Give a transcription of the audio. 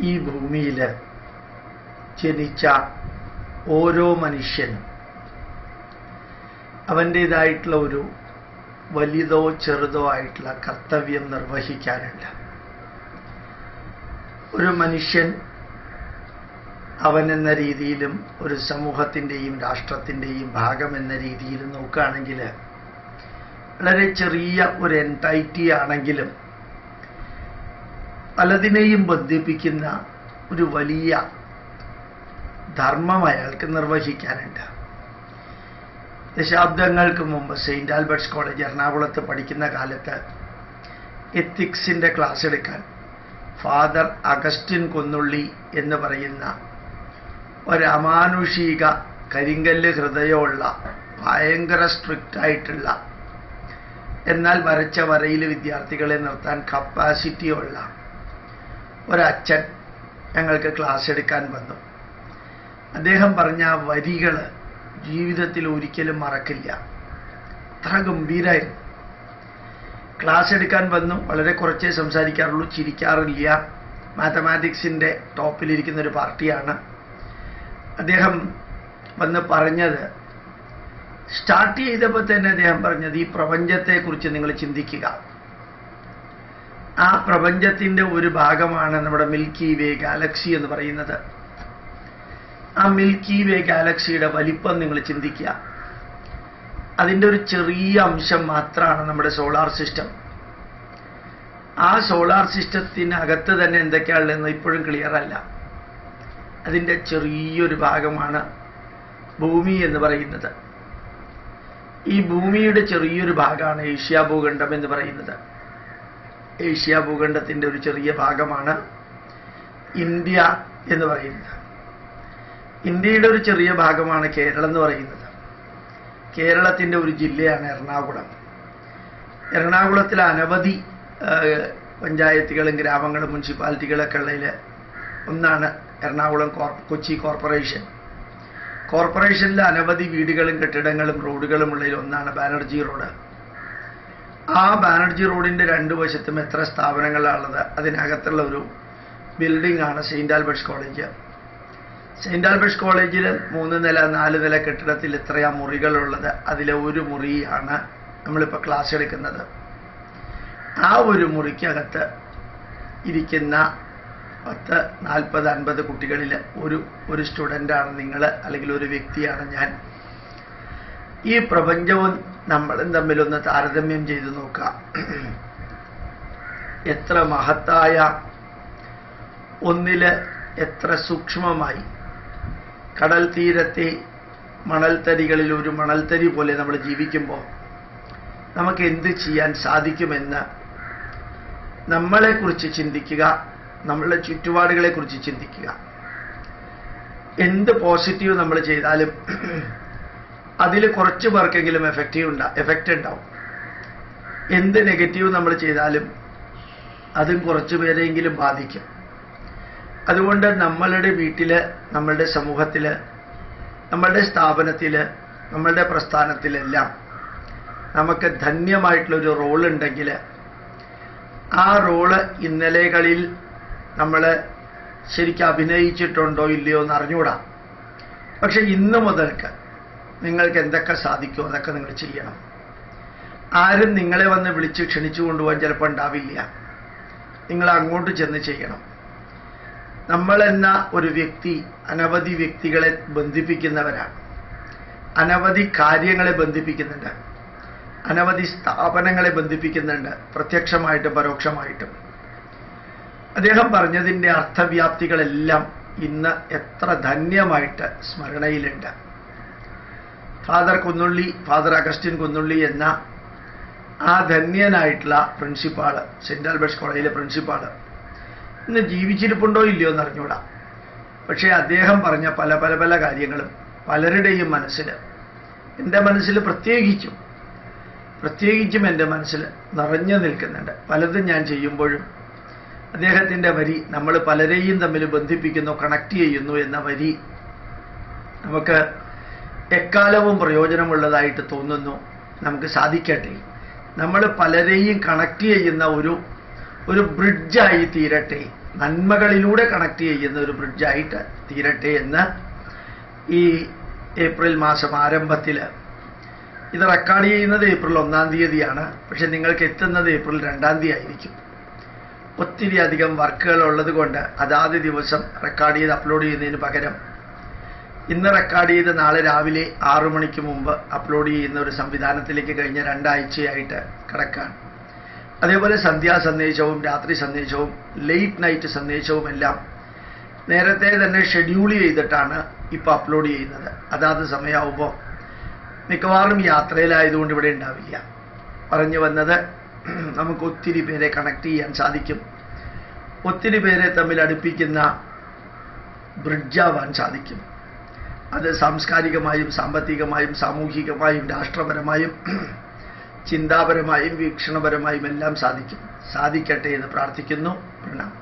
ഈ ഭൂമിയിൽ ജനിച്ച ഓരോ മനുഷ്യനും അവന്റേതായിട്ടുള്ള ഒരു വലുതോ ചെറുതോ ആയിട്ടുള്ള കർത്തവ്യം നിർവഹിക്കാനുണ്ട് ഒരു മനുഷ്യൻ അവൻ എന്ന രീതിയിലും ഒരു സമൂഹത്തിന്റെയും രാഷ്ട്രത്തിന്റെയും ഭാഗം എന്ന രീതിയിലും നോക്കുകയാണെങ്കിൽ വളരെ ചെറിയ ഒരു എന്റൈറ്റി ആണെങ്കിലും പലതിനെയും ബന്ധിപ്പിക്കുന്ന ഒരു വലിയ ധർമ്മം അയാൾക്ക് നിർവഹിക്കാനുണ്ട്. ദശാബ്ദങ്ങൾക്ക് മുമ്പ് സെയിന്റ് ആൽബർട്ട്സ് കോളേജ് എറണാകുളത്ത് പഠിക്കുന്ന കാലത്ത് എത്തിക്സിന്റെ ക്ലാസ് എടുക്കാൻ ഫാദർ അഗസ്റ്റിൻ കൊന്നുള്ളി എന്ന് പറയുന്ന ഒരമാനുഷിക കരിങ്കല്ല് ഹൃദയമുള്ള ഭയങ്കര സ്ട്രിക്റ്റ് ആയിട്ടുള്ള എന്നാൽ വരച്ച വരയിൽ വിദ്യാർത്ഥികളെ നിർത്താൻ കപ്പാസിറ്റി ഉള്ള ഒരച്ഛൻ ഞങ്ങൾക്ക് ക്ലാസ് എടുക്കാൻ വന്നു. അദ്ദേഹം പറഞ്ഞ ആ വരികൾ ജീവിതത്തിൽ ഒരിക്കലും മറക്കില്ല. അത്ര ഗംഭീരായിരുന്നു ക്ലാസ് എടുക്കാൻ വന്നു. വളരെ കുറച്ചേ സംസാരിക്കാറുള്ളൂ. ചിരിക്കാറില്ല. മാത്തമാറ്റിക്സിന്റെ ടോപ്പിലിരിക്കുന്ന ഒരു പാർട്ടിയാണ്. അദ്ദേഹം വന്ന് പറഞ്ഞത് സ്റ്റാർട്ട് ചെയ്തപ്പോൾ തന്നെ അദ്ദേഹം പറഞ്ഞത് ഈ പ്രപഞ്ചത്തെക്കുറിച്ച് നിങ്ങൾ ചിന്തിക്കുക. ആ പ്രപഞ്ചത്തിന്റെ ഒരു ഭാഗമാണ് നമ്മുടെ മിൽക്കി വേ ഗാലക്സി എന്ന് പറയുന്നത്. ആ മിൽക്കി വേ ഗാലക്സിയുടെ വലിപ്പം നിങ്ങൾ ചിന്തിക്കുക. അതിന്റെ ഒരു ചെറിയ അംശം മാത്രമാണ് നമ്മുടെ സോളാർ സിസ്റ്റം. ആ സോളാർ സിസ്റ്റത്തിനകത്ത് തന്നെ എന്തൊക്കെയാണുള്ളതെന്ന് ഇപ്പോഴും ക്ലിയർ അല്ല. അതിന്റെ ചെറിയൊരു ഭാഗമാണ് ഭൂമി എന്ന് പറയുന്നത്. ഈ ഭൂമിയുടെ ചെറിയൊരു ഭാഗമാണ് ഏഷ്യ ഭൂഖണ്ഡം എന്ന് പറയുന്നത്. ഏഷ്യ ഭൂഖണ്ഡത്തിന്റെ ഒരു ചെറിയ ഭാഗമാണ് ഇന്ത്യ എന്ന് പറയുന്നത്. ഇന്ത്യയുടെ ഒരു ചെറിയ ഭാഗമാണ് കേരളം എന്ന് പറയുന്നത്. കേരളത്തിന്റെ ഒരു ജില്ലയാണ് എറണാകുളം. എറണാകുളത്തിൽ അനവധി പഞ്ചായത്തുകളും ഗ്രാമങ്ങളും മുനിസിപ്പാലിറ്റികളൊക്കെ ഉള്ളതിൽ ഒന്നാണ് എറണാകുളം കൊച്ചി കോർപ്പറേഷൻ. കോർപ്പറേഷനിലെ അനവധി വീടുകളും കെട്ടിടങ്ങളും റോഡുകളും ഉള്ളതിൽ ഒന്നാണ് ബാനർജി റോഡ്. ആ ബാനർജി റോഡിന്റെ രണ്ട് വശത്തും എത്ര സ്ഥാപനങ്ങളാണുള്ളത് അതിനകത്തുള്ള ഒരു ബിൽഡിംഗ് ആണ് saint Albert's college. Saint Albert's കോളേജിൽ മൂന്ന് നില നാല് നില കെട്ടിടത്തിൽ എത്രയാ മുറികളുള്ളത്? അതിലെ ഒരു മുറിയാണ് നമ്മളിപ്പോൾ ക്ലാസ് എടുക്കുന്നത്. ആ ഒരു മുറിക്കകത്ത് ഇരിക്കുന്ന പത്ത് നാൽപ്പത് അൻപത് കുട്ടികളിൽ ഒരു ഒരു സ്റ്റുഡന്റാണ് നിങ്ങൾ അല്ലെങ്കിൽ ഒരു വ്യക്തിയാണ് ഞാൻ. ഈ പ്രപഞ്ചവും നമ്മളും തമ്മിലൊന്ന് താരതമ്യം ചെയ്തു നോക്കുക. എത്ര മഹത്തായ ഒന്നിൽ എത്ര സൂക്ഷ്മമായി. കടൽ തീരത്തെ മണൽത്തരികളിൽ ഒരു മണൽത്തരി പോലെ നമ്മൾ ജീവിക്കുമ്പോൾ നമുക്ക് എന്ത് ചെയ്യാൻ സാധിക്കുമെന്ന് നമ്മളെക്കുറിച്ച് ചിന്തിക്കുക നമ്മളുടെ ചുറ്റുപാടുകളെക്കുറിച്ച് ചിന്തിക്കുക. എന്ത് പോസിറ്റീവ് നമ്മൾ ചെയ്താലും അതിൽ കുറച്ച് പേർക്കെങ്കിലും എഫക്റ്റീവ് ഉണ്ടാ എഫക്റ്റ് ഉണ്ടാവും. എന്ത് നെഗറ്റീവ് നമ്മൾ ചെയ്താലും അതും കുറച്ച് പേരെങ്കിലും ബാധിക്കും. അതുകൊണ്ട് നമ്മളുടെ വീട്ടിൽ നമ്മളുടെ സമൂഹത്തിൽ നമ്മളുടെ സ്ഥാപനത്തിൽ നമ്മളുടെ പ്രസ്ഥാനത്തിലെല്ലാം നമുക്ക് ധന്യമായിട്ടുള്ളൊരു റോൾ ഉണ്ടെങ്കിൽ ആ റോൾ ഇന്നലെകളിൽ നമ്മൾ ശരിക്കും അഭിനയിച്ചിട്ടുണ്ടോ ഇല്ലയോ എന്ന് അറിഞ്ഞുകൂടാ പക്ഷെ ഇന്ന് മുതൽക്ക് നിങ്ങൾക്ക് എന്തൊക്കെ സാധിക്കും? അതൊക്കെ നിങ്ങൾ ചെയ്യണം. ആരും നിങ്ങളെ വന്ന് വിളിച്ച് ക്ഷണിച്ചു കൊണ്ടുപോകാൻ ചിലപ്പോൾ ഉണ്ടാവില്ല. നിങ്ങൾ അങ്ങോട്ട് ചെന്ന് ചെയ്യണം. നമ്മളെന്ന ഒരു വ്യക്തി അനവധി വ്യക്തികളെ ബന്ധിപ്പിക്കുന്നവരാണ്. അനവധി കാര്യങ്ങളെ ബന്ധിപ്പിക്കുന്നുണ്ട്. അനവധി സ്ഥാപനങ്ങളെ ബന്ധിപ്പിക്കുന്നുണ്ട്. പ്രത്യക്ഷമായിട്ടും പരോക്ഷമായിട്ടും. അദ്ദേഹം പറഞ്ഞതിന്റെ അർത്ഥവ്യാപ്തികളെല്ലാം ഇന്ന് എത്ര ധന്യമായിട്ട് സ്മരണയിലുണ്ട്. Father Kunnully father Augustine Kunnully എന്ന ആ ധന്യനായിട്ടുള്ള പ്രിൻസിപ്പാൾ സെന്റ് ആൽബർട്ട്സ് കോളേജിലെ പ്രിൻസിപ്പാൾ ഇന്ന് ജീവിച്ചിരിപ്പുണ്ടോ ഇല്ലയോ എന്ന് അറിഞ്ഞൂടാ. പക്ഷേ അദ്ദേഹം പറഞ്ഞ പല പല പല കാര്യങ്ങളും പലരുടെയും മനസ്സിൽ എന്റെ മനസ്സിൽ പ്രത്യേകിച്ചും പ്രത്യേകിച്ചും എന്റെ മനസ്സിൽ നിറഞ്ഞു നിൽക്കുന്നുണ്ട്. പലതും ഞാൻ ചെയ്യുമ്പോഴും അദ്ദേഹത്തിന്റെ വരി നമ്മൾ പലരെയും തമ്മിൽ ബന്ധിപ്പിക്കുന്നു കണക്ട് ചെയ്യുന്നു എന്ന വരി നമുക്ക് എക്കാലവും പ്രയോജനമുള്ളതായിട്ട് തോന്നുന്നു. നമുക്ക് സാധിക്കട്ടെ. നമ്മൾ പലരെയും കണക്ട് ചെയ്യുന്ന ഒരു ഒരു ബ്രിഡ്ജായി തീരട്ടെ. നന്മകളിലൂടെ കണക്ട് ചെയ്യുന്ന ഒരു ബ്രിഡ്ജായിട്ട് തീരട്ടെ എന്ന് ഈ ഏപ്രിൽ മാസം ആരംഭത്തിൽ ഇത് റെക്കോർഡ് ചെയ്യുന്നത് ഏപ്രിൽ ഒന്നാം തീയതിയാണ്. പക്ഷെ നിങ്ങൾക്ക് എത്തുന്നത് ഏപ്രിൽ രണ്ടാം തീയതി ആയിരിക്കും. ഒത്തിരി അധികം വർക്കുകൾ ഉള്ളത് കൊണ്ട് അതാത് ദിവസം റെക്കോർഡ് ചെയ്ത് അപ്ലോഡ് ചെയ്യുന്നതിന് പകരം ഇന്ന് റെക്കോർഡ് ചെയ്ത് നാളെ രാവിലെ ആറു മണിക്ക് മുമ്പ് അപ്ലോഡ് ചെയ്യുന്ന ഒരു സംവിധാനത്തിലേക്ക് കഴിഞ്ഞ രണ്ടാഴ്ചയായിട്ട് കിടക്കാണ്. അതേപോലെ സന്ധ്യാ സന്ദേശവും രാത്രി സന്ദേശവും ലേറ്റ് നൈറ്റ് സന്ദേശവും എല്ലാം നേരത്തെ തന്നെ ഷെഡ്യൂൾ ചെയ്തിട്ടാണ് ഇപ്പോൾ അപ്ലോഡ് ചെയ്യുന്നത്. അതാത് സമയമാവുമ്പോൾ മിക്കവാറും യാത്രയിലായതുകൊണ്ട് ഇവിടെ ഉണ്ടാവില്ല. പറഞ്ഞു വന്നത് നമുക്ക് ഒത്തിരി പേരെ കണക്ട് ചെയ്യാൻ സാധിക്കും. ഒത്തിരി പേരെ തമ്മിൽ അടുപ്പിക്കുന്ന ബ്രിഡ്ജാവാൻ സാധിക്കും. അത് സാംസ്കാരികമായും സാമ്പത്തികമായും സാമൂഹികമായും രാഷ്ട്രപരമായും ചിന്താപരമായും വീക്ഷണപരമായും എല്ലാം സാധിക്കും. സാധിക്കട്ടെ എന്ന് പ്രാർത്ഥിക്കുന്നു. പ്രണാമം.